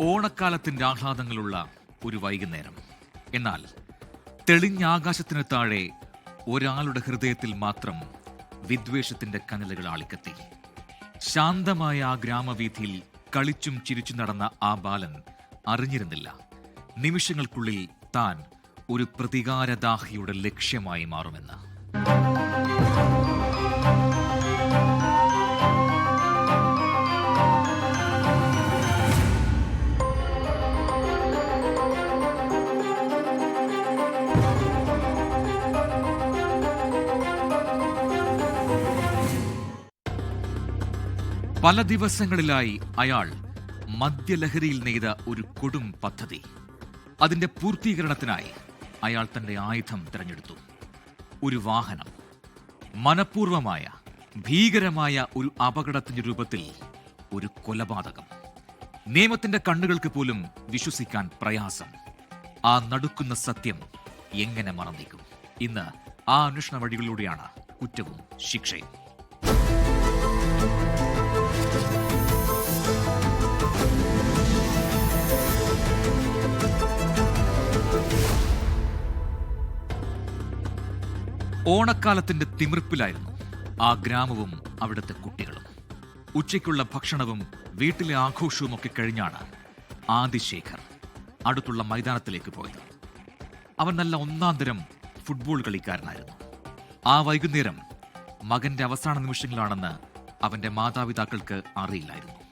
ഓണക്കാലത്തിന്റെ ആഹ്ലാദങ്ങളുള്ള ഒരു വൈകുന്നേരം. എന്നാൽ തെളിഞ്ഞ ആകാശത്തിന് താഴെ ഒരാളുടെ ഹൃദയത്തിൽ മാത്രം വിദ്വേഷത്തിന്റെ കനലുകൾ ആളിക്കത്തി. ശാന്തമായ ആ ഗ്രാമവീഥിയിൽ കളിച്ചും ചിരിച്ചു നടന്ന ആ ബാലൻ അറിഞ്ഞിരുന്നില്ല. നിമിഷങ്ങൾക്കുള്ളിൽ താൻ ഒരു പ്രതികാരദാഹിയുടെ ലക്ഷ്യമായി മാറുമെന്ന്. പല ദിവസങ്ങളിലായി അയാൾ മദ്യലഹരിയിൽ നെയ്ത ഒരു കൊടും പദ്ധതി. അതിന്റെ പൂർത്തീകരണത്തിനായി അയാൾ തന്റെ ആയുധം തിരഞ്ഞെടുത്തു. ഒരു വാഹനം. മനഃപൂർവമായ ഭീകരമായ ഒരു അപകടത്തിന്റെ രൂപത്തിൽ ഒരു കൊലപാതകം. നിയമത്തിന്റെ കണ്ണുകൾക്ക് പോലും വിശ്വസിക്കാൻ പ്രയാസം. ആ നടുക്കുന്ന സത്യം എങ്ങനെ മറന്നേക്കും? ഇന്ന് ആ അന്വേഷണ വഴികളിലൂടെയാണ് കുറ്റവും ശിക്ഷയും. ഓണക്കാലത്തിന്റെ തിമിർപ്പിലായിരുന്നു ആ ഗ്രാമവും അവിടുത്തെ കുട്ടികളും. ഉച്ചയ്ക്കുള്ള ഭക്ഷണവും വീട്ടിലെ ആഘോഷവും ഒക്കെ കഴിഞ്ഞാണ് ആദിശേഖർ അടുത്തുള്ള മൈതാനത്തിലേക്ക് പോയത്. അവൻ നല്ല ഒന്നാം തരം ഫുട്ബോൾ കളിക്കാരനായിരുന്നു. ആ വൈകുന്നേരം മകന്റെ അവസാന നിമിഷങ്ങളാണെന്ന് അവന്റെ മാതാപിതാക്കൾക്ക് അറിയില്ലായിരുന്നു.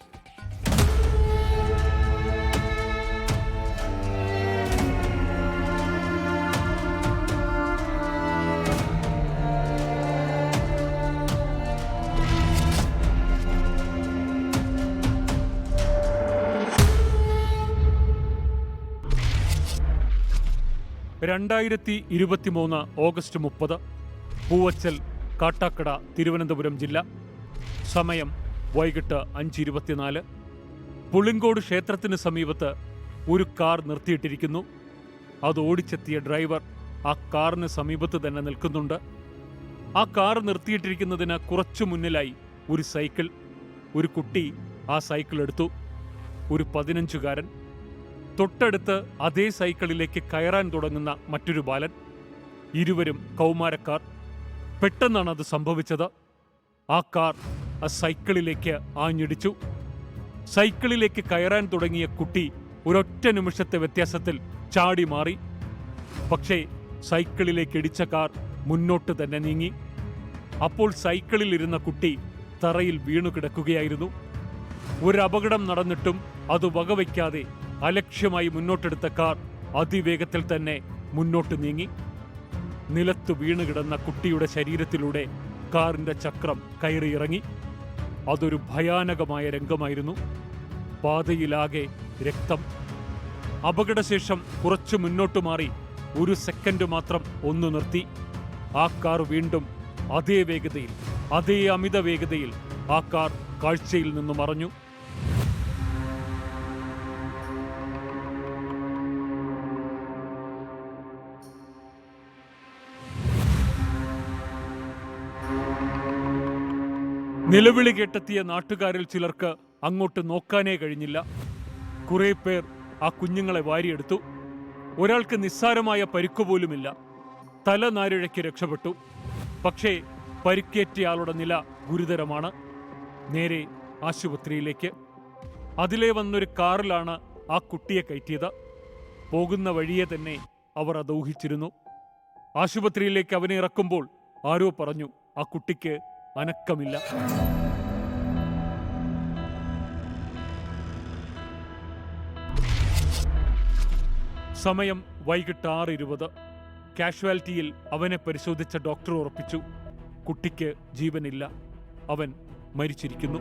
രണ്ടായിരത്തി ഇരുപത്തിമൂന്ന് ഓഗസ്റ്റ് മുപ്പത് പൂവച്ചൽ കാട്ടാക്കട തിരുവനന്തപുരം ജില്ല. സമയം വൈകിട്ട് അഞ്ച് ഇരുപത്തിനാല് പുളിങ്കോട് ക്ഷേത്രത്തിന് സമീപത്ത് ഒരു കാർ നിർത്തിയിട്ടിരിക്കുന്നു. അത് ഓടിച്ചെത്തിയ ഡ്രൈവർ ആ കാറിന് സമീപത്ത് തന്നെ നിൽക്കുന്നുണ്ട്. ആ കാർ നിർത്തിയിട്ടിരിക്കുന്നതിന് കുറച്ചു മുന്നിലായി ഒരു സൈക്കിൾ. ഒരു കുട്ടി ആ സൈക്കിൾ എടുത്തു. ഒരു പതിനഞ്ചുകാരൻ. തൊട്ടടുത്ത് അതേ സൈക്കിളിലേക്ക് കയറാൻ തുടങ്ങുന്ന മറ്റൊരു ബാലൻ. ഇരുവരും കൗമാരക്കാർ. പെട്ടെന്നാണ് അത് സംഭവിച്ചത്. ആ കാർ ആ സൈക്കിളിലേക്ക് ആഞ്ഞിടിച്ചു. സൈക്കിളിലേക്ക് കയറാൻ തുടങ്ങിയ കുട്ടി ഒരൊറ്റ നിമിഷത്തെ വ്യത്യാസത്തിൽ ചാടി മാറി. പക്ഷേ സൈക്കിളിലേക്ക് ഇടിച്ച കാർ മുന്നോട്ട് തന്നെ നീങ്ങി. അപ്പോൾ സൈക്കിളിൽ ഇരുന്ന കുട്ടി തറയിൽ വീണു കിടക്കുകയായിരുന്നു ഒരു അപകടം നടന്നിട്ടും അത് വകവയ്ക്കാതെ അലക്ഷ്യമായി മുന്നോട്ടെടുത്ത കാർ അതിവേഗത്തിൽ തന്നെ മുന്നോട്ട് നീങ്ങി. നിലത്ത് വീണുകിടന്ന കുട്ടിയുടെ ശരീരത്തിലൂടെ കാറിന്റെ ചക്രം കയറിയിറങ്ങി. അതൊരു ഭയാനകമായ രംഗമായിരുന്നു. പാതയിലാകെ രക്തം. അപകടശേഷം കുറച്ചു മുന്നോട്ട് മാറി ഒരു സെക്കൻഡ് മാത്രം ഒന്നു നിർത്തി. ആ കാർ വീണ്ടും അതേ വേഗതയിൽ അതേ അമിത വേഗതയിൽ ആ കാർ കാഴ്ചയിൽ നിന്ന് മറഞ്ഞു. നിലവിളി കേട്ടെത്തിയ നാട്ടുകാരിൽ ചിലർക്ക് അങ്ങോട്ട് നോക്കാനേ കഴിഞ്ഞില്ല. കുറെ പേർ ആ കുഞ്ഞുങ്ങളെ വാരിയെടുത്തു. ഒരാൾക്ക് നിസ്സാരമായ പരിക്കു പോലുമില്ല. തല നാരിഴയ്ക്ക് രക്ഷപ്പെട്ടു. പക്ഷേ പരിക്കേറ്റയാളുടെ നില ഗുരുതരമാണ്. നേരെ ആശുപത്രിയിലേക്ക്. അതിലെ വന്നൊരു കാറിലാണ് ആ കുട്ടിയെ കയറ്റിയത്. പോകുന്ന വഴിയെ തന്നെ അവർ അത് ഊഹിച്ചിരുന്നു. ആശുപത്രിയിലേക്ക് അവനെ ഇറക്കുമ്പോൾ ആരോ പറഞ്ഞു ആ കുട്ടിക്ക് അനക്കമില്ല സമയം വൈകിട്ട് ആറ് ഇരുപത് കാഷ്വാലിറ്റിയിൽ അവനെ പരിശോധിച്ച ഡോക്ടർ ഉറപ്പിച്ചു. കുട്ടിക്ക് ജീവനില്ല. അവൻ മരിച്ചിരിക്കുന്നു.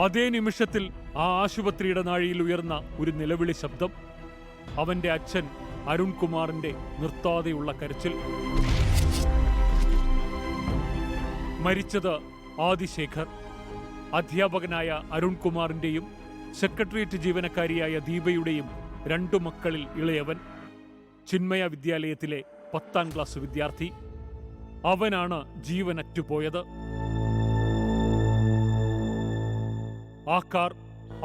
അതേ നിമിഷത്തിൽ ആ ആശുപത്രിയുടെ നാഴിയിൽ ഉയർന്ന ഒരു നിലവിളി ശബ്ദം. അവന്റെ അച്ഛൻ അരുൺകുമാറിന്റെ നിർത്താതെയുള്ള കരച്ചിൽ. മരിച്ചത് ആദിശേഖർ. അധ്യാപകനായ അരുൺകുമാറിന്റെയും സെക്രട്ടേറിയറ്റ് ജീവനക്കാരിയായ ദീപയുടെയും രണ്ടു മക്കളിൽ ഇളയവൻ. ചിന്മയ വിദ്യാലയത്തിലെ പത്താം ക്ലാസ് വിദ്യാർത്ഥി. അവനാണ് ജീവനറ്റുപോയത്. ആ കാർ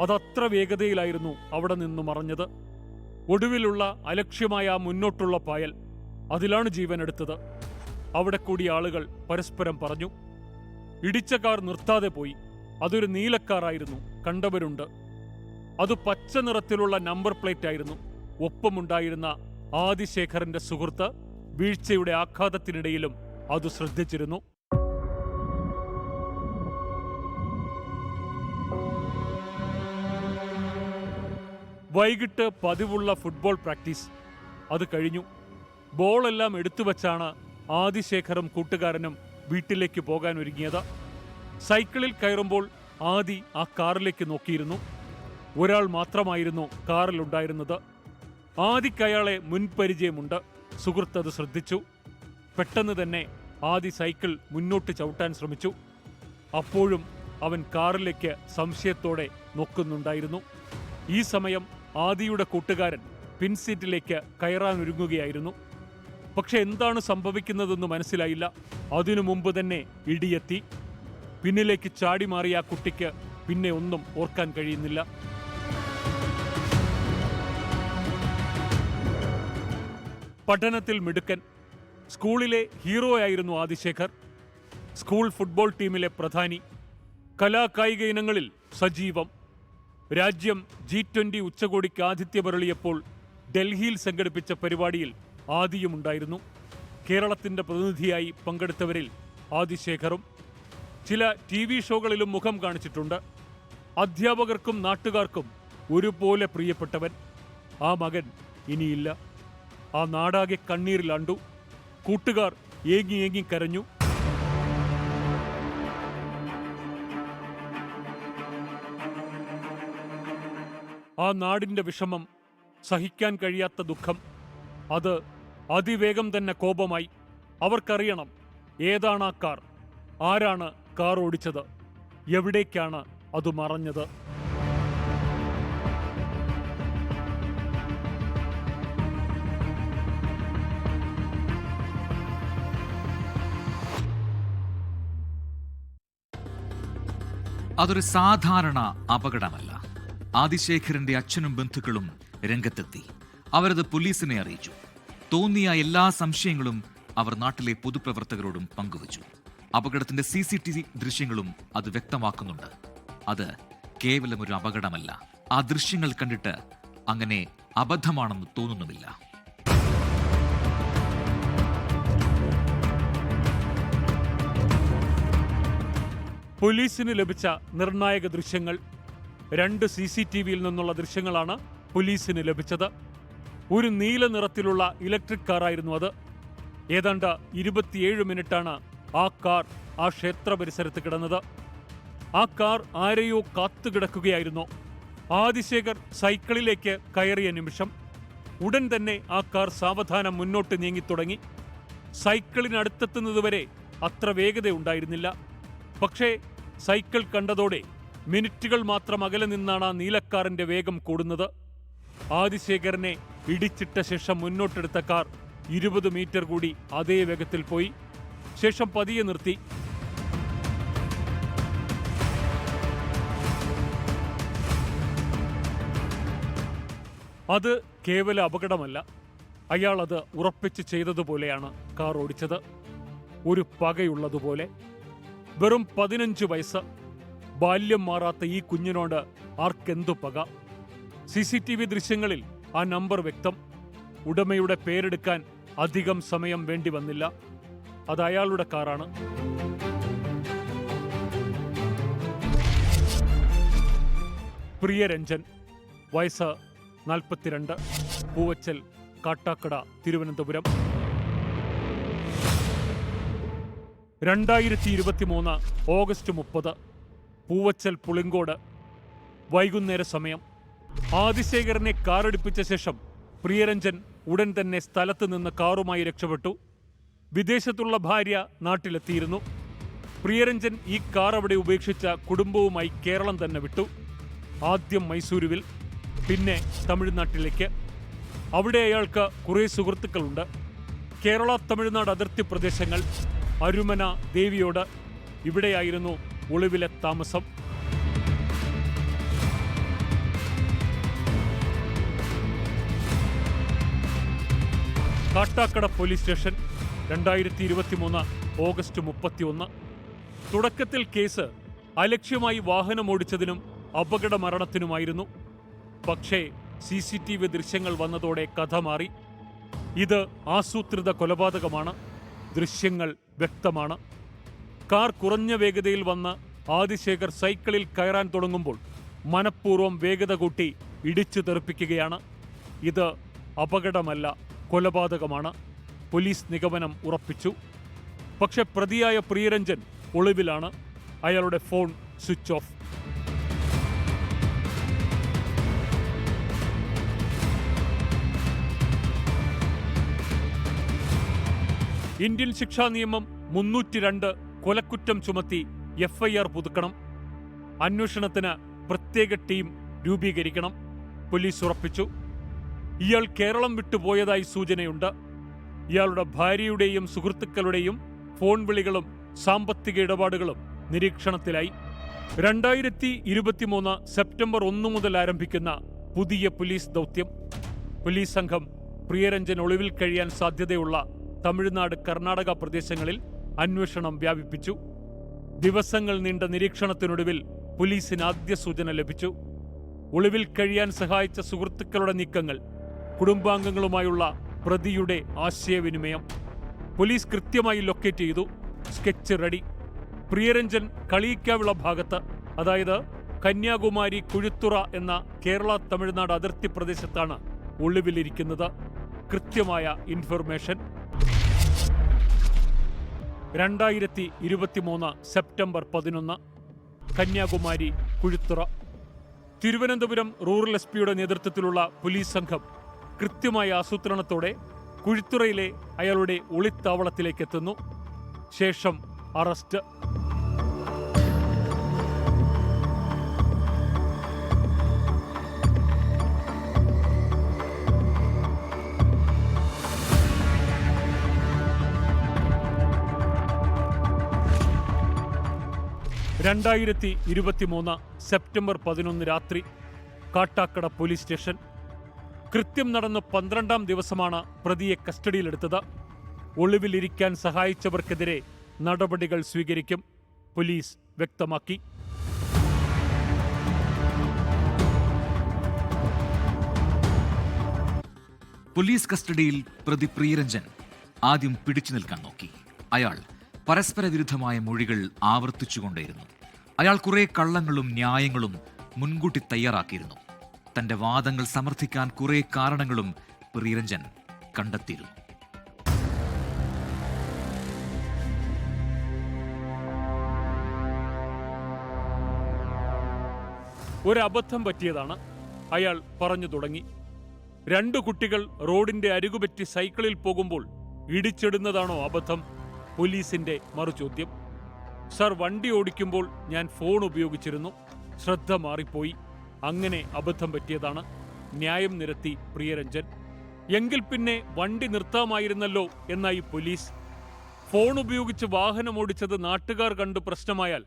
അതത്ര വേഗതയിലായിരുന്നു അവിടെ നിന്ന് മറഞ്ഞത്. ഒടുവിലുള്ള അലക്ഷ്യമായ മുന്നോട്ടുള്ള പായൽ അതിലാണ് ജീവനെടുത്തത്. അവിടെ കൂടി ആളുകൾ പരസ്പരം പറഞ്ഞു ഇടിച്ച കാർ നിർത്താതെ പോയി. അതൊരു നീലക്കാറായിരുന്നു. കണ്ടവരുണ്ട്. അത് പച്ച നിറത്തിലുള്ള നമ്പർ പ്ലേറ്റ് ആയിരുന്നു ഒപ്പമുണ്ടായിരുന്ന ആദിശേഖറിന്റെ സുഹൃത്ത് വീഴ്ചയുടെ ആഘാതത്തിനിടയിലും അത് ശ്രദ്ധിച്ചിരുന്നു. വൈകിട്ട് പതിവുള്ള ഫുട്ബോൾ പ്രാക്ടീസ്. അത് കഴിഞ്ഞു. ബോളെല്ലാം എടുത്തുവച്ചാണ് ആദിശേഖറും കൂട്ടുകാരനും വീട്ടിലേക്ക് പോകാൻ ഒരുങ്ങിയത്. സൈക്കിളിൽ കയറുമ്പോൾ ആദി ആ കാറിലേക്ക് നോക്കിയിരുന്നു. ഒരാൾ മാത്രമായിരുന്നു കാറിലുണ്ടായിരുന്നത്. ആദിക്കയാളെ മുൻപരിചയമുണ്ട്. സുഹൃത്ത് അത് ശ്രദ്ധിച്ചു. പെട്ടെന്ന് തന്നെ ആദി സൈക്കിൾ മുന്നോട്ട് ചവിട്ടാൻ ശ്രമിച്ചു. അപ്പോഴും അവൻ കാറിലേക്ക് സംശയത്തോടെ നോക്കുന്നുണ്ടായിരുന്നു. ഈ സമയം ആദിയുടെ കൂട്ടുകാരൻ പിൻസീറ്റിലേക്ക് കയറാനൊരുങ്ങുകയായിരുന്നു. പക്ഷെ എന്താണ് സംഭവിക്കുന്നതെന്ന് മനസ്സിലായില്ല. അതിനു മുമ്പ് തന്നെ ഇടിയെത്തി. പിന്നിലേക്ക് ചാടി മാറിയ ആ കുട്ടിക്ക് പിന്നെ ഒന്നും ഓർക്കാൻ കഴിയുന്നില്ല. പഠനത്തിൽ മിടുക്കൻ. സ്കൂളിലെ ഹീറോ ആയിരുന്നു ആദിശേഖർ. സ്കൂൾ ഫുട്ബോൾ ടീമിലെ പ്രധാനി. കലാകായിക ഇനങ്ങളിൽ സജീവം. രാജ്യം ജി ട്വന്റി ഉച്ചകോടിക്ക് ആതിഥ്യമരളിയപ്പോൾ ഡൽഹിയിൽ സംഘടിപ്പിച്ച പരിപാടിയിൽ ആദിയുമുണ്ടായിരുന്നു. കേരളത്തിന്റെ പ്രതിനിധിയായി പങ്കെടുത്തവരിൽ ആദിശേഖറും ചില ടി വി ഷോകളിലും മുഖം കാണിച്ചിട്ടുണ്ട്. അധ്യാപകർക്കും നാട്ടുകാർക്കും ഒരുപോലെ പ്രിയപ്പെട്ടവൻ ആ മകൻ ഇനിയില്ല. ആ നാടാകെ കണ്ണീരിലാണ്ടു കൂട്ടുകാർ ഏങ്ങി ഏങ്ങി കരഞ്ഞു. ആ നാടിന്റെ വിഷമം സഹിക്കാൻ കഴിയാത്ത ദുഃഖം. അത് അതിവേഗം തന്നെ കോപമായി. അവർക്കറിയണം ഏതാണ് ആ കാർ? ആരാണ് കാർ ഓടിച്ചത്? എവിടേക്കാണ് അത് മറഞ്ഞത്? അതൊരു സാധാരണ അപകടമല്ല. ആദിശേഖരന്റെ അച്ഛനും ബന്ധുക്കളും രംഗത്തെത്തി. അവരത് പോലീസിനെ അറിയിച്ചു. തോന്നിയ എല്ലാ സംശയങ്ങളും അവർ നാട്ടിലെ പൊതുപ്രവർത്തകരോടും പങ്കുവച്ചു. അപകടത്തിന്റെ സി സി ടി വി ദൃശ്യങ്ങളും അത് വ്യക്തമാക്കുന്നുണ്ട്. അത് കേവലം ഒരു അപകടമല്ല. ആ ദൃശ്യങ്ങൾ കണ്ടിട്ട് അങ്ങനെ അബദ്ധമാണെന്ന് തോന്നുന്നുമില്ല. പോലീസിന് ലഭിച്ച നിർണായക ദൃശ്യങ്ങൾ രണ്ട് സി സി ടി വിയിൽ നിന്നുള്ള ദൃശ്യങ്ങളാണ് പോലീസിന് ലഭിച്ചത്. ഒരു നീല നിറത്തിലുള്ള ഇലക്ട്രിക് കാറായിരുന്നു അത്. ഏതാണ്ട് ഇരുപത്തിയേഴ് മിനിറ്റാണ് ആ കാർ ആ ക്ഷേത്ര പരിസരത്ത് കിടന്നത്. ആ കാർ ആരെയോ കാത്തുകിടക്കുകയായിരുന്നു ആദിശേഖർ സൈക്കിളിലേക്ക് കയറിയ നിമിഷം ഉടൻ തന്നെ ആ കാർ സാവധാനം മുന്നോട്ട് നീങ്ങിത്തുടങ്ങി സൈക്കിളിനടുത്തെത്തുന്നതുവരെ അത്ര വേഗതയുണ്ടായിരുന്നില്ല പക്ഷേ സൈക്കിൾ കണ്ടതോടെ മിനിറ്റുകൾ മാത്രം അകലെ നിന്നാണ് ആ നീലക്കാറിന്റെ വേഗം കൂടുന്നത്. ആദിശേഖരനെ ഇടിച്ചിട്ട ശേഷം മുന്നോട്ടെടുത്ത കാർ ഇരുപത് മീറ്റർ കൂടി അതേ വേഗത്തിൽ പോയി. ശേഷം പതിയെ നിർത്തി. അത് കേവല അപകടമല്ല. അയാൾ അത് ഉറപ്പിച്ച് ചെയ്തതുപോലെയാണ് കാർ ഓടിച്ചത്. ഒരു പകയുള്ളതുപോലെ. വെറും പതിനഞ്ച് വയസ്സ്. ബാല്യം മാറാത്ത ഈ കുഞ്ഞിനോട് ആർക്കെന്തു പക? സി സി ടി വി ദൃശ്യങ്ങളിൽ ആ നമ്പർ വ്യക്തം. ഉടമയുടെ പേരെടുക്കാൻ അധികം സമയം വേണ്ടി വന്നില്ല. അത് അയാളുടെ കാറാണ്. പ്രിയരഞ്ജൻ വയസ്സ് നാൽപ്പത്തിരണ്ട് പൂവച്ചൽ കാട്ടാക്കട തിരുവനന്തപുരം. രണ്ടായിരത്തി ഇരുപത്തിമൂന്ന് ഓഗസ്റ്റ് മുപ്പത് പൂവച്ചൽ പുളിങ്കോട്. വൈകുന്നേര സമയം. ആദിശേഖരനെ കാറടിപ്പിച്ച ശേഷം പ്രിയരഞ്ജൻ ഉടൻ തന്നെ സ്ഥലത്ത് നിന്ന് കാറുമായി രക്ഷപ്പെട്ടു. വിദേശത്തുള്ള ഭാര്യ നാട്ടിലെത്തിയിരുന്നു. പ്രിയരഞ്ജൻ ഈ കാർ അവിടെ ഉപേക്ഷിച്ച കുടുംബവുമായി കേരളം തന്നെ വിട്ടു. ആദ്യം മൈസൂരുവിൽ പിന്നെ തമിഴ്നാട്ടിലേക്ക്. അവിടെ അയാൾക്ക് കുറേ സുഹൃത്തുക്കളുണ്ട്. കേരള തമിഴ്നാട് അതിർത്തി പ്രദേശങ്ങൾ അരുമന ദേവിയോട് ഇവിടെയായിരുന്നു ഒളിവിലെ താമസം. കാട്ടാക്കട പോലീസ് സ്റ്റേഷൻ രണ്ടായിരത്തി ഇരുപത്തിമൂന്ന് ഓഗസ്റ്റ് മുപ്പത്തിയൊന്ന്. തുടക്കത്തിൽ കേസ് അലക്ഷ്യമായി വാഹനമോടിച്ചതിനും അപകട മരണത്തിനുമായിരുന്നു. പക്ഷേ സി സി ടി വി ദൃശ്യങ്ങൾ വന്നതോടെ കഥ മാറി. ഇത് ആസൂത്രിത കൊലപാതകമാണ്. ദൃശ്യങ്ങൾ വ്യക്തമാണ്. കാർ കുറഞ്ഞ വേഗതയിൽ വന്ന് ആദിശേഖർ സൈക്കിളിൽ കയറാൻ തുടങ്ങുമ്പോൾ മനഃപൂർവം വേഗത കൂട്ടി ഇടിച്ചു തെറിപ്പിക്കുകയാണ്. ഇത് അപകടമല്ല കൊലപാതകമാണ്. പോലീസ് നിഗമനം ഉറപ്പിച്ചു. പക്ഷെ പ്രതിയായ പ്രിയരഞ്ജൻ ഒളിവിലാണ്. അയാളുടെ ഫോൺ സ്വിച്ച് ഓഫ്. ഇന്ത്യൻ ശിക്ഷാ നിയമം മുന്നൂറ്റി രണ്ട് കൊലക്കുറ്റം ചുമത്തി എഫ്ഐആർ പുതുക്കണം. അന്വേഷണത്തിന് പ്രത്യേക ടീം രൂപീകരിക്കണം. പോലീസ് ഉറപ്പിച്ചു. ഇയാൾ കേരളം വിട്ടുപോയതായി സൂചനയുണ്ട്. ഇയാളുടെ ഭാര്യയുടെയും സുഹൃത്തുക്കളുടെയും ഫോൺ വിളികളും സാമ്പത്തിക ഇടപാടുകളും നിരീക്ഷണത്തിലായി. രണ്ടായിരത്തി ഇരുപത്തിമൂന്ന് സെപ്റ്റംബർ ഒന്ന് മുതൽ ആരംഭിക്കുന്ന പുതിയ പോലീസ് ദൗത്യം. പോലീസ് സംഘം പ്രിയരഞ്ജൻ ഒളിവിൽ കഴിയാൻ സാധ്യതയുള്ള തമിഴ്നാട് കർണാടക പ്രദേശങ്ങളിൽ അന്വേഷണം വ്യാപിപ്പിച്ചു. ദിവസങ്ങൾ നീണ്ട നിരീക്ഷണത്തിനൊടുവിൽ പോലീസിന് ആദ്യ സൂചന ലഭിച്ചു. ഒളിവിൽ കഴിയാൻ സഹായിച്ച സുഹൃത്തുക്കളുടെ നീക്കങ്ങൾ കുടുംബാംഗങ്ങളുമായുള്ള പ്രതിയുടെ ആശയവിനിമയം. പോലീസ് കൃത്യമായി ലൊക്കേറ്റ് ചെയ്തു. Sketch ready. പ്രിയരഞ്ജൻ കളിയിക്കാവിള ഭാഗത്ത് അതായത് കന്യാകുമാരി കുഴുത്തുറ എന്ന കേരള തമിഴ്നാട് അതിർത്തി പ്രദേശത്താണ് ഒളിവിലിരിക്കുന്നത്. കൃത്യമായ ഇൻഫർമേഷൻ. രണ്ടായിരത്തി ഇരുപത്തിമൂന്ന് സെപ്റ്റംബർ പതിനൊന്ന് കന്യാകുമാരി കുഴുത്തുറ. തിരുവനന്തപുരം റൂറൽ എസ് പിയുടെ നേതൃത്വത്തിലുള്ള പോലീസ് സംഘം കൃത്യമായ ആസൂത്രണത്തോടെ കുഴിത്തുറയിലെ അയാളുടെ ഒളിത്താവളത്തിലേക്ക് എത്തുന്നു ശേഷം അറസ്റ്റ്. രണ്ടായിരത്തി ഇരുപത്തിമൂന്ന് സെപ്റ്റംബർ പതിനൊന്ന് രാത്രി കാട്ടാക്കട പോലീസ് സ്റ്റേഷൻ. കൃത്യം നടന്ന് പന്ത്രണ്ടാം ദിവസമാണ് പ്രതിയെ കസ്റ്റഡിയിലെടുത്തത്. ഒളിവിലിരിക്കാൻ സഹായിച്ചവർക്കെതിരെ നടപടികൾ സ്വീകരിക്കും പോലീസ് വ്യക്തമാക്കി. പോലീസ് കസ്റ്റഡിയിൽ പ്രതി പ്രിയരഞ്ജൻ. ആദ്യം പിടിച്ചു നിൽക്കാൻ നോക്കി. അയാൾ പരസ്പര വിരുദ്ധമായ മൊഴികൾ ആവർത്തിച്ചുകൊണ്ടേയിരുന്നു. അയാൾ കുറെ കള്ളങ്ങളും ന്യായങ്ങളും മുൻകൂട്ടി തയ്യാറാക്കിയിരുന്നു. തന്റെ വാദങ്ങൾ സമർത്ഥിക്കാൻ കുറെ കാരണങ്ങളും പ്രിയരഞ്ജൻ കണ്ടെത്തിയിരുന്നു. ഒരബദ്ധം പറ്റിയതാണ് അയാൾ പറഞ്ഞു തുടങ്ങി. രണ്ടു കുട്ടികൾ റോഡിന്റെ അരികുപറ്റി സൈക്കിളിൽ പോകുമ്പോൾ ഇടിച്ചിടുന്നതാണോ അബദ്ധം? പോലീസിന്റെ മറുചോദ്യം. സർ വണ്ടി ഓടിക്കുമ്പോൾ ഞാൻ ഫോൺ ഉപയോഗിച്ചിരുന്നു. ശ്രദ്ധ മാറിപ്പോയി. അങ്ങനെ അബദ്ധം പറ്റിയതാണ്. ന്യായം നിരത്തി പ്രിയരഞ്ജൻ. എങ്കിൽ പിന്നെ വണ്ടി നിർത്താമായിരുന്നല്ലോ എന്നായി പോലീസ്. ഫോൺ ഉപയോഗിച്ച് വാഹനം ഓടിച്ചത് നാട്ടുകാർ കണ്ടു പ്രശ്നമായാൽ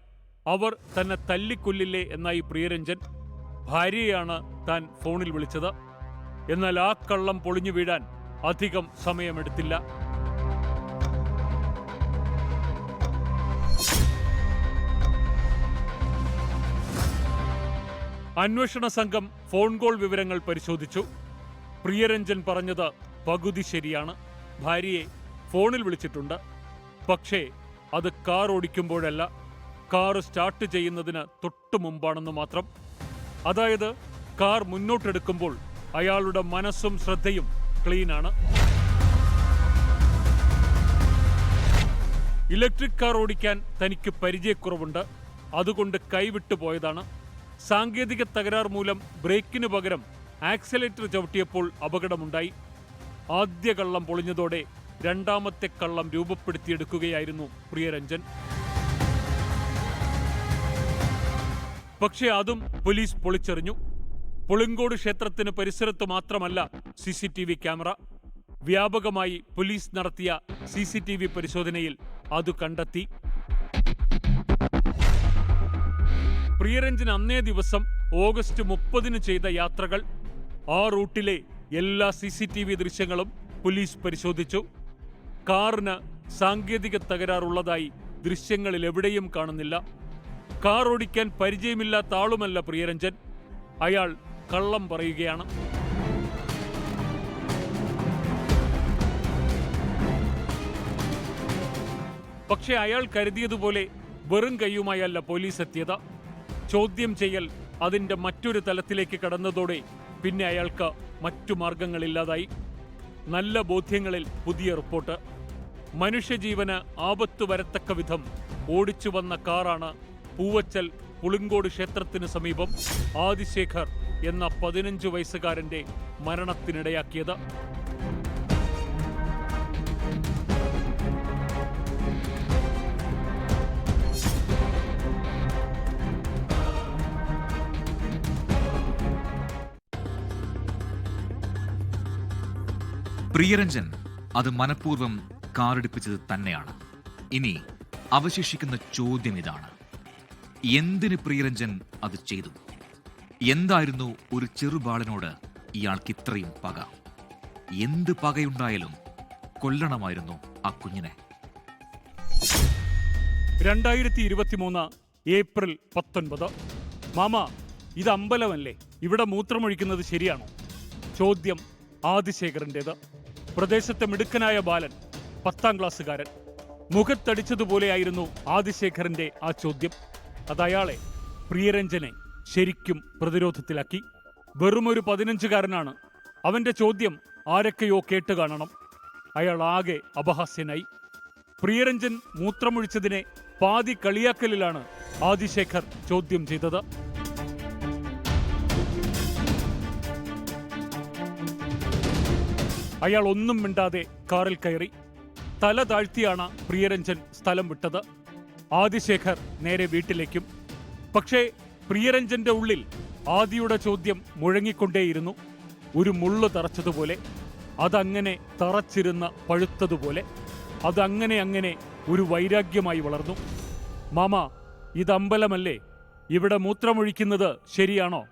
അവർ തന്നെ തല്ലിക്കൊല്ലില്ലേ എന്നായി പ്രിയരഞ്ജൻ. ഭാര്യയാണ് താൻ ഫോണിൽ വിളിച്ചത്. എന്നാൽ ആ കള്ളം പൊളിഞ്ഞു വീഴാൻ അധികം സമയമെടുത്തില്ല. അന്വേഷണ സംഘം ഫോൺ കോൾ വിവരങ്ങൾ പരിശോധിച്ചു. പ്രിയരഞ്ജൻ പറഞ്ഞത് പകുതി ശരിയാണ്. ഭാര്യയെ ഫോണിൽ വിളിച്ചിട്ടുണ്ട്. പക്ഷേ അത് കാർ ഓടിക്കുമ്പോഴല്ല. കാർ സ്റ്റാർട്ട് ചെയ്യുന്നതിന് തൊട്ടു മുമ്പാണെന്ന് മാത്രം. അതായത് കാർ മുന്നോട്ടെടുക്കുമ്പോൾ അയാളുടെ മനസ്സും ശ്രദ്ധയും ക്ലീനാണ്. ഇലക്ട്രിക് കാർ ഓടിക്കാൻ തനിക്ക് പരിചയക്കുറവുണ്ട്. അതുകൊണ്ട് കൈവിട്ടു പോയതാണ്. സാങ്കേതിക തകരാർ മൂലം ബ്രേക്കിനു പകരം ആക്സലേറ്റർ ചവിട്ടിയപ്പോൾ അപകടമുണ്ടായി. ആദ്യ കള്ളം പൊളിഞ്ഞതോടെ രണ്ടാമത്തെ കള്ളം രൂപപ്പെടുത്തിയെടുക്കുകയായിരുന്നു പ്രിയരഞ്ജൻ. പക്ഷേ അതും പോലീസ് പൊളിച്ചെറിഞ്ഞു. പുളിങ്കോട് ക്ഷേത്രത്തിന് പരിസരത്ത് മാത്രമല്ല C C T V camera. വ്യാപകമായി പോലീസ് നടത്തിയ സി സി ടി വി പരിശോധനയിൽ അത് കണ്ടെത്തി. പ്രിയരഞ്ജൻ അന്നേ ദിവസം ഓഗസ്റ്റ് മുപ്പതിന് ചെയ്ത യാത്രകൾ. ആ റൂട്ടിലെ എല്ലാ സി സി ടി വി ദൃശ്യങ്ങളും പോലീസ് പരിശോധിച്ചു. കാറിന് സാങ്കേതിക തകരാറുള്ളതായി ദൃശ്യങ്ങളിൽ എവിടെയും കാണുന്നില്ല. കാർ ഓടിക്കാൻ പരിചയമില്ലാത്ത ആളുമല്ല പ്രിയരഞ്ജൻ. അയാൾ കള്ളം പറയുകയാണ്. പക്ഷേ അയാൾ കരുതിയതുപോലെ വെറും കൈയുമായല്ല പോലീസ് എത്തിയത്. ചോദ്യം ചെയ്യൽ അതിന്റെ മറ്റൊരു തലത്തിലേക്ക് കടന്നതോടെ പിന്നെ അയാൾക്ക് മറ്റു മാർഗങ്ങളില്ലാതായി. നല്ല ബോധ്യങ്ങളിൽ പുതിയ റിപ്പോർട്ട്. മനുഷ്യജീവന് ആപത്ത് വരത്തക്ക വിധം ഓടിച്ചു വന്ന കാറാണ് പൂവച്ചൽ പുളിങ്കോട് ക്ഷേത്രത്തിന് സമീപം ആദിശേഖർ എന്ന പതിനഞ്ച് വയസ്സുകാരന്റെ മരണത്തിനിടയാക്കിയത്. പ്രിയരഞ്ജൻ അത് മനഃപൂർവം കാറെടുപ്പിച്ചത് തന്നെയാണ്. ഇനി അവശേഷിക്കുന്ന ചോദ്യം ഇതാണ്. എന്തിന് പ്രിയരഞ്ജൻ അത് ചെയ്തു? എന്തായിരുന്നു ഒരു ചെറുബാളനോട് ഇയാൾക്ക് ഇത്രയും പക? എന്ത് പകയുണ്ടായാലും കൊല്ലണമായിരുന്നു ആ കുഞ്ഞിനെ. രണ്ടായിരത്തി ഇരുപത്തിമൂന്ന് ഏപ്രിൽ പത്തൊൻപത്. മാമ ഇത് അമ്പലമല്ലേ? ഇവിടെ മൂത്രമൊഴിക്കുന്നത് ശരിയാണോ? ചോദ്യം ആദിശേഖരന്റെത്. പ്രദേശത്തെ മിടുക്കനായ ബാലൻ പത്താം ക്ലാസ്സുകാരൻ. മുഖത്തടിച്ചതുപോലെയായിരുന്നു ആദിശേഖരന്റെ ആ ചോദ്യം. അതയാളെ പ്രിയരഞ്ജനെ ശരിക്കും പ്രതിരോധത്തിലാക്കി. വെറുമൊരു പതിനഞ്ചുകാരനാണ്. അവന്റെ ചോദ്യം ആരൊക്കെയോ കേട്ട് കാണണം. അയാൾ ആകെ അപഹാസ്യനായി. പ്രിയരഞ്ജൻ മൂത്രമൊഴിച്ചതിനെ പാതി കളിയാക്കലിലാണ് ആദിശേഖർ ചോദ്യം ചെയ്തത്. അയാൾ ഒന്നും മിണ്ടാതെ കാറിൽ കയറി. തല താഴ്ത്തിയാണ് പ്രിയരഞ്ജൻ സ്ഥലം വിട്ടത്. ആദിശേഖർ നേരെ വീട്ടിലേക്കും. പക്ഷേ പ്രിയരഞ്ജന്റെ ഉള്ളിൽ ആദിയുടെ ചോദ്യം മുഴങ്ങിക്കൊണ്ടേയിരുന്നു. ഒരു മുള്ളു തറച്ചതുപോലെ അതങ്ങനെ തറച്ചിരുന്ന പഴുത്തതുപോലെ അതങ്ങനെ അങ്ങനെ ഒരു വൈരാഗ്യമായി വളർന്നു. മാമ ഇതമ്പലമല്ലേ? ഇവിടെ മൂത്രമൊഴിക്കുന്നത് ശരിയാണോ?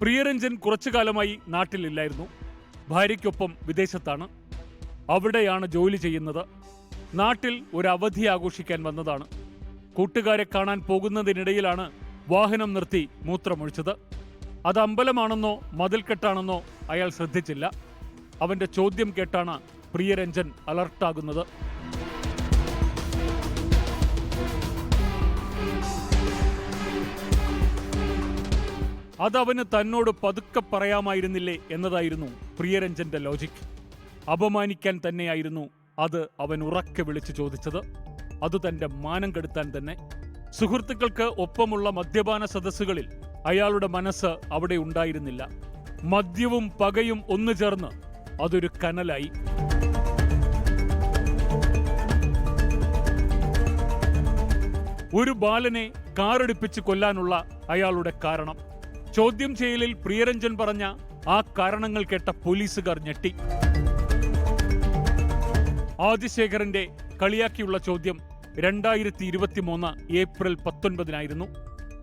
പ്രിയരഞ്ജൻ കുറച്ചു കാലമായി നാട്ടിലില്ലായിരുന്നു. ഭാര്യയ്ക്കൊപ്പം വിദേശത്താണ്. അവിടെയാണ് ജോലി ചെയ്യുന്നത്. നാട്ടിൽ ഒരു അവധി ആഘോഷിക്കാൻ വന്നതാണ്. കൂട്ടുകാരെ കാണാൻ പോകുന്നതിനിടയിലാണ് വാഹനം നിർത്തി മൂത്രമൊഴിച്ചത്. അത് അമ്പലമാണെന്നോ മതിൽക്കെട്ടാണെന്നോ അയാൾ ശ്രദ്ധിച്ചില്ല. അവന്റെ ചോദ്യം കേട്ടാണ് പ്രിയരഞ്ജൻ അലർട്ടാകുന്നത്. അതവന് തന്നോട് പതുക്കെ പറയാമായിരുന്നില്ലേ എന്നതായിരുന്നു പ്രിയരഞ്ജന്റെ ലോജിക് അപമാനിക്കാൻ തന്നെയായിരുന്നു അത് അവൻ ഉറക്കെ വിളിച്ചു ചോദിച്ചത്. അത് തന്റെ മാനം കെടുത്താൻ തന്നെ. സുഹൃത്തുക്കൾക്ക് ഒപ്പമുള്ള മദ്യപാന സദസ്സുകളിൽ അയാളുടെ മനസ്സ് അവിടെ ഉണ്ടായിരുന്നില്ല. മദ്യവും പകയും ഒന്നു ചേർന്ന് അതൊരു കനലായി. ഒരു ബാലനെ കാറടിപ്പിച്ച് കൊല്ലാനുള്ള അയാളുടെ കാരണം. ചോദ്യം ചെയ്യലിൽ പ്രിയരഞ്ജൻ പറഞ്ഞ ആ കാരണങ്ങൾ കേട്ട പോലീസുകാർ ഞെട്ടി. ആദിശേഖരന്റെ കളിയാക്കിയുള്ള ചോദ്യം രണ്ടായിരത്തി ഇരുപത്തിമൂന്ന് ഏപ്രിൽ പത്തൊൻപതിനായിരുന്നു.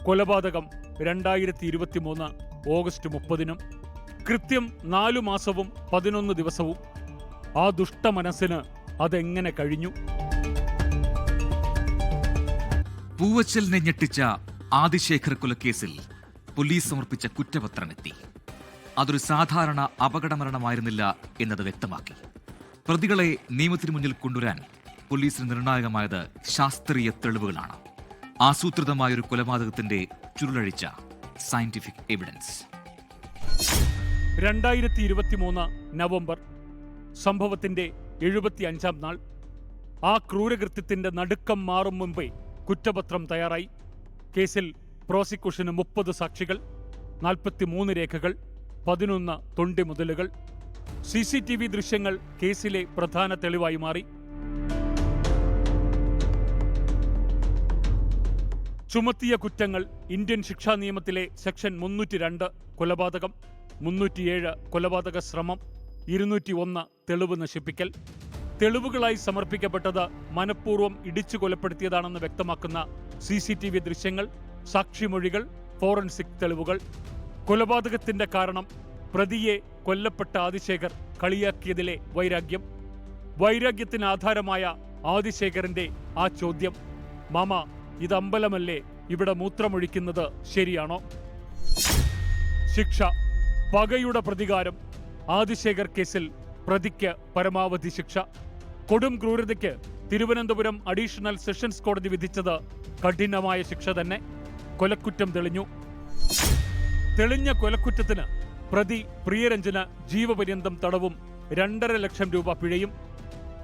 കൊലപാതകം രണ്ടായിരത്തി ഇരുപത്തിമൂന്ന് ഓഗസ്റ്റ് മുപ്പതിനും കൃത്യം നാലു മാസവും പതിനൊന്ന് ദിവസവും. ആ ദുഷ്ട മനസ്സിന് അതെങ്ങനെ കഴിഞ്ഞു? പൂവച്ചലിനെ ഞെട്ടിച്ച ആദിശേഖർ കൊലക്കേസിൽ പോലീസ് സമർപ്പിച്ച കുറ്റപത്രം എത്തി അതൊരു സാധാരണ അപകടമരണമായിരുന്നില്ല എന്നത് വ്യക്തമാക്കി. പ്രതികളെ നിയമത്തിന് മുന്നിൽ കൊണ്ടുവരാൻ പോലീസിന് നിർണായകമായത് ശാസ്ത്രീയ തെളിവുകളാണ്. ആസൂത്രിതമായ ഒരു കൊലപാതകത്തിന്റെ ചുരുളഴിച്ച സയന്റിഫിക് എവിഡൻസ് രണ്ടായിരത്തി ഇരുപത്തിമൂന്ന് നവംബർ സംഭവത്തിന്റെ എഴുപത്തി അഞ്ചാം നാൾ ആ ക്രൂരകൃത്യത്തിന്റെ നടുക്കം മാറും മുമ്പേ കുറ്റപത്രം തയ്യാറായി. കേസിൽ പ്രോസിക്യൂഷന് മുപ്പത് സാക്ഷികൾ നാൽപ്പത്തിമൂന്ന് രേഖകൾ പതിനൊന്ന് തൊണ്ടി മുതലുകൾ സി സി ടി വി ദൃശ്യങ്ങൾ കേസിലെ പ്രധാന തെളിവായി മാറി. ചുമത്തിയ കുറ്റങ്ങൾ ഇന്ത്യൻ ശിക്ഷാ നിയമത്തിലെ സെക്ഷൻ മുന്നൂറ്റി രണ്ട് കൊലപാതകം മുന്നൂറ്റിയേഴ് കൊലപാതക ശ്രമം ഇരുന്നൂറ്റി ഒന്ന് തെളിവ് നശിപ്പിക്കൽ. തെളിവുകളായി സമർപ്പിക്കപ്പെട്ടത് മനഃപൂർവം ഇടിച്ചു കൊലപ്പെടുത്തിയതാണെന്ന് വ്യക്തമാക്കുന്ന സി ദൃശ്യങ്ങൾ സാക്ഷിമൊഴികൾ ഫോറൻസിക് തെളിവുകൾ. കൊലപാതകത്തിന്റെ കാരണം പ്രതിയെ കൊല്ലപ്പെട്ട ആദിശേഖർ കളിയാക്കിയതിലെ വൈരാഗ്യം. വൈരാഗ്യത്തിന് ആധാരമായ ആദിശേഖരന്റെ ആ ചോദ്യം. മാമ ഇത് അമ്പലമല്ലേ? ഇവിടെ മൂത്രമൊഴിക്കുന്നത് ശരിയാണോ? ശിക്ഷ. പകയുടെ പ്രതികാരം. ആദിശേഖർ കേസിൽ പ്രതിക്ക് പരമാവധി ശിക്ഷ. കൊടും ക്രൂരതയ്ക്ക് തിരുവനന്തപുരം അഡീഷണൽ സെഷൻസ് കോടതി വിധിച്ചത് കഠിനമായ ശിക്ഷ തന്നെ. കൊലക്കുറ്റം തെളിഞ്ഞു. തെളിഞ്ഞ കൊലക്കുറ്റത്തിന് പ്രതി പ്രിയരഞ്ജന ജീവപര്യന്തം തടവും രണ്ടര ലക്ഷം രൂപ പിഴയും.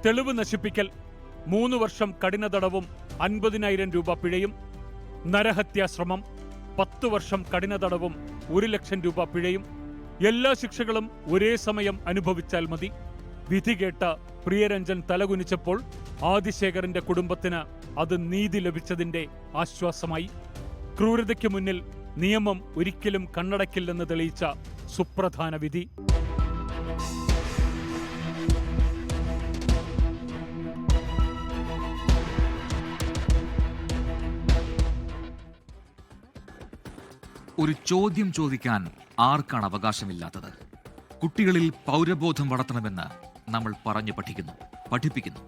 തെളിവ് നശിപ്പിക്കൽ മൂന്ന് വർഷം കഠിന തടവും അൻപതിനായിരം രൂപ പിഴയും. നരഹത്യാശ്രമം പത്തു വർഷം കഠിന തടവും ഒരു ലക്ഷം രൂപ പിഴയും. എല്ലാ ശിക്ഷകളും ഒരേ സമയം അനുഭവിച്ചാൽ മതി. വിധി കേട്ട പ്രിയരഞ്ജൻ തലകുനിച്ചപ്പോൾ ആദിശേഖരന്റെ കുടുംബത്തിന് അത് നീതി ലഭിച്ചതിന്റെ ആശ്വാസമായി. ക്രൂരതയ്ക്ക് മുന്നിൽ നിയമം ഒരിക്കലും കണ്ണടക്കില്ലെന്ന് തെളിയിച്ച സുപ്രധാന വിധി. ഒരു ചോദ്യം ചോദിക്കാൻ ആർക്കാണ് അവകാശമില്ലാത്തത്? കുട്ടികളിൽ പൗരബോധം വളർത്തണമെന്ന് നമ്മൾ പറഞ്ഞു പഠിക്കുന്നു പഠിപ്പിക്കുന്നു.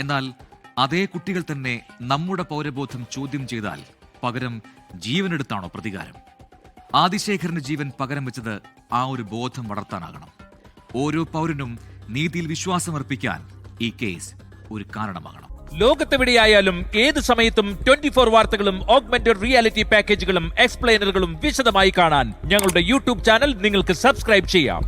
എന്നാൽ അതേ കുട്ടികൾ തന്നെ നമ്മുടെ പൗരബോധം ചോദ്യം ചെയ്താൽ പകരം ജീവനെടുത്താണോ പ്രതികാരം? ആദിശേഖരന്റെ ജീവൻ പകരം വെച്ചത് ആ ഒരു ബോധം വളർത്താനാകണം. ഓരോ പൗരനും നീതിയിൽ വിശ്വാസമർപ്പിക്കാൻ ഈ കേസ് ഒരു കാരണമാകണം. ലോകത്തെവിടെയായാലും ഏത് സമയത്തും ട്വന്റി ഫോർ വാർത്തകളും ഓഗ്മെന്റഡ് റിയാലിറ്റി പാക്കേജുകളും എക്സ്പ്ലെയിനറുകളും വിശദമായി കാണാൻ ഞങ്ങളുടെ യൂട്യൂബ് ചാനൽ നിങ്ങൾക്ക് സബ്സ്ക്രൈബ് ചെയ്യാം.